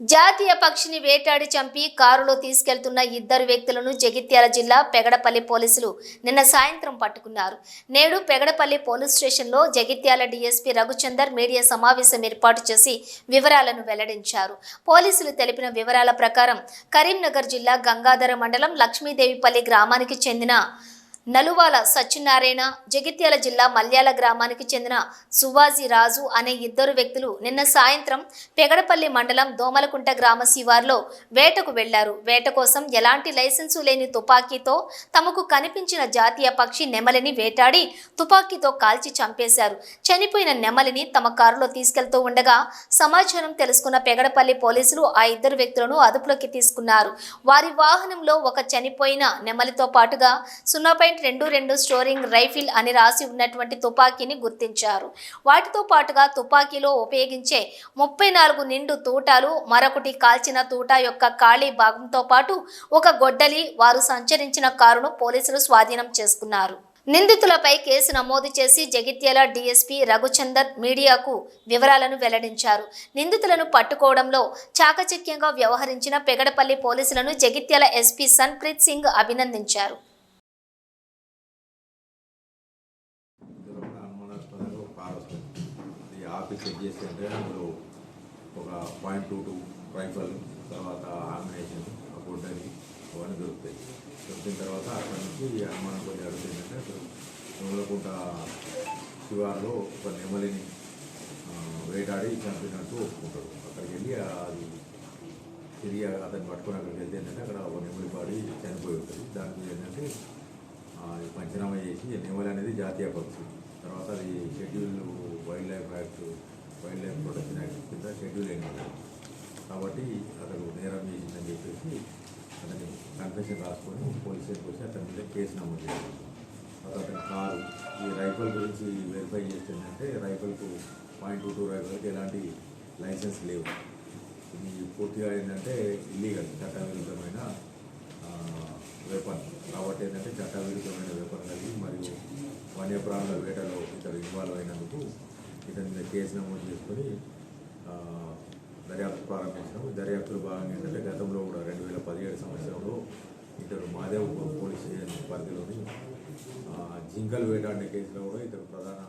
జాతీయ పక్షిని వేటాడి చంపి కారులో తీసుకెళ్తున్న ఇద్దరు వ్యక్తులను జగిత్యాల జిల్లా పెగడపల్లి పోలీసులు నిన్న సాయంత్రం పట్టుకున్నారు. నేడు పెగడపల్లి పోలీస్ స్టేషన్లో జగిత్యాల డీఎస్పీ రఘుచందర్ మీడియా సమావేశం ఏర్పాటు చేసి వివరాలను వెల్లడించారు. పోలీసులు తెలిపిన వివరాల ప్రకారం కరీంనగర్ జిల్లా గంగాధర మండలం లక్ష్మీదేవిపల్లి గ్రామానికి చెందిన నలువాల సత్యనారాయణ జగిత్యాల జిల్లా మల్యాల గ్రామానికి చెందిన సువాజీ రాజు అనే ఇద్దరు వ్యక్తులు నిన్న సాయంత్రం పెగడపల్లి మండలం దోమలకుంట గ్రామ శివార్లో వేటకు వెళ్ళారు. వేట కోసం ఎలాంటి లైసెన్సు లేని తుపాకీతో తమకు కనిపించిన జాతీయ పక్షి నెమలిని వేటాడి తుపాకీతో కాల్చి చంపేశారు. చనిపోయిన నెమలిని తమ కారులో తీసుకెళ్తూ ఉండగా సమాచారం తెలుసుకున్న పెగడపల్లి పోలీసులు ఆ ఇద్దరు వ్యక్తులను అదుపులోకి తీసుకున్నారు. వారి వాహనంలో ఒక చనిపోయిన నెమలితో పాటుగా సున్నా బుల్లెట్ రెండు రెండు స్టోరింగ్ రైఫిల్ అని రాసి ఉన్నటువంటి తుపాకీని గుర్తించారు. వాటితో పాటుగా తుపాకీలో ఉపయోగించే ముప్పై నాలుగు నిండు తూటాలు మరొకటి కాల్చిన తూట యొక్క ఖాళీ భాగంతో పాటు ఒక గొడ్డలి వారు సంచరించిన కారును పోలీసులు స్వాధీనం చేసుకున్నారు. నిందితులపై కేసు నమోదు చేసి జగిత్యాల డీఎస్పీ రఘుచందర్ మీడియాకు వివరాలను వెల్లడించారు. నిందితులను పట్టుకోవడంలో చాకచక్యంగా వ్యవహరించిన పెగడపల్లి పోలీసులను జగిత్యాల ఎస్పీ సన్ప్రీత్ సింగ్ అభినందించారు. ఆఫీస్ చెక్ చేస్తే అందులో ఒక పాయింట్ టూ టూ రైఫల్ తర్వాత ఆమినేషన్ ఒక గుడ్డని అవన్నీ దొరుకుతాయి. దొరికిన తర్వాత అక్కడ నుంచి అనుమానం కొన్ని అడుగుతుందంటే అసలు శివార్లో ఒక నెమలిని వేటాడి చంపినట్టు ఒప్పుకుంటాడు. అక్కడికి వెళ్ళి అది తిరిగి అతన్ని పట్టుకొని అక్కడికి వెళ్తే ఏంటంటే అక్కడ ఒక నెమలి పాడి చనిపోయి ఉంటుంది. దాని మీద ఏంటంటే పంచనామా చేసి నెమలి అనేది జాతీయ పక్షి. తర్వాత అది schedule act wildlife protection act కింద షెడ్యూల్ అయినది కాబట్టి అతను నేరం చేసిందని చెప్పేసి అతని కన్ఫెషన్ రాసుకొని పోలీస్ స్టేషన్కి వచ్చి అతని మీద కేసు నమోదు చేశారు. అతని కారు ఈ రైఫల్ గురించి వెరిఫై చేస్తుందంటే రైఫల్కు పాయింట్ టూ టూ రైఫల్కి ఎలాంటి లైసెన్స్ లేవు. ఇది పూర్తిగా ఏంటంటే ఇల్లీగల్ చట్టవిరుద్ధమైన వెపన్ కాబట్టి ఏంటంటే చట్టవిరుద్ధమైన వెపన్ కలిగి మరియు వన్యప్రాణుల వేటలో ఇతడు ఇన్వాల్వ్ అయినందుకు ఇతని మీద కేసు నమోదు చేసుకొని దర్యాప్తు ప్రారంభించాము. దర్యాప్తులో భాగంగా ఏంటంటే గతంలో కూడా రెండు వేల పదిహేడు సంవత్సరంలో ఇతడు మాదేవ్ పోలీస్ స్టేషన్ పరిధిలోని జింకలు వేటాడిన కేసులో కూడా ఇతడు ప్రధాన